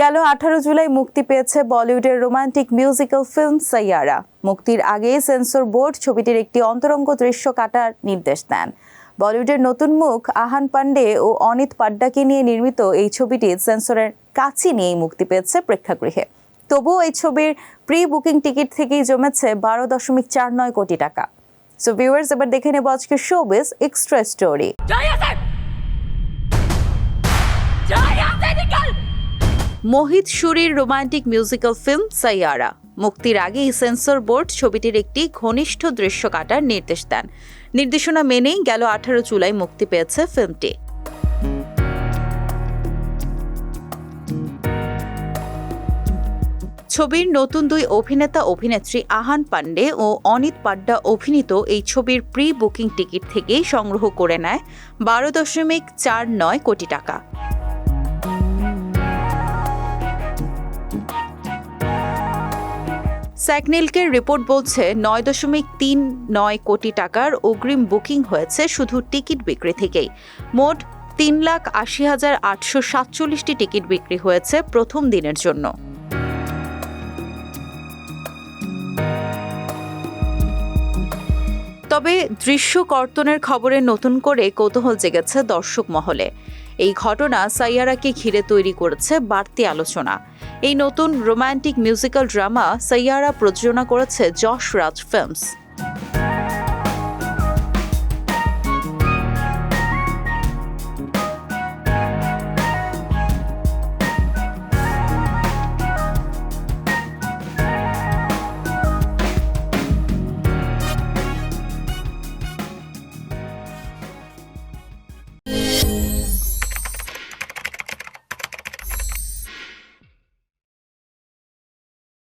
গেল আঠারো জুলাই মুক্তি পেয়েছে বলিউডের রোমান্টিক মিউজিক্যাল ফিল্ম সাইয়ারা। মুক্তির আগেই সেন্সর বোর্ড ছবিটির একটি অন্তরঙ্গ দৃশ্য কাটার নির্দেশ দেন। বলিউডের নতুন মুখ আহান পান্ডে ও অনিত পাড্ডাকে নিয়ে নির্মিত এই ছবিটি সেন্সরের কাছে নিয়েই মুক্তি পেয়েছে প্রেক্ষাগৃহে। তবুও এই ছবির প্রি বুকিং টিকিট থেকেই জমেছে বারো দশমিক চার নয় কোটি টাকা। সো ভিউয়ার্স এবার দেখে নেব আজকে শোবিস এক্সট্রা স্টোরি মোহিত সুরির রোমান্টিক মিউজিক্যাল ফিল্ম সাইয়ারা। মুক্তির আগেই সেন্সর বোর্ড ছবিটির একটি ঘনিষ্ঠ দৃশ্য কাটার নির্দেশ দেন। নির্দেশনা মেনেই গেল আঠারো জুলাই মুক্তি পেয়েছে ফিল্মটি। ছবির নতুন দুই অভিনেতা অভিনেত্রী আহান পান্ডে ও অনিত পাড্ডা অভিনীত এই ছবির প্রি বুকিং টিকিট থেকেই সংগ্রহ করে নেয় বারো দশমিক চার নয় কোটি টাকা। স্যাকনিলকের রিপোর্ট বলছে নয় দশমিক তিন নয় কোটি টাকার অগ্রিম বুকিং হয়েছে শুধু টিকিট বিক্রি থেকেই। মোট তিন লাখ আশি হাজার আটশো সাতচল্লিশটি টিকিট বিক্রি হয়েছে প্রথম দিনের জন্য। তবে দৃশ্য কর্তনের খবরে নতুন করে কৌতূহল জেগেছে দর্শক মহলে। এই ঘটনা সাইয়ারাকে ঘিরে তৈরি করেছে বাড়তি আলোচনা। এই নতুন রোমান্টিক মিউজিক্যাল ড্রামা সাইয়ারা প্রযোজনা করেছে যশ রাজ ফিল্মস।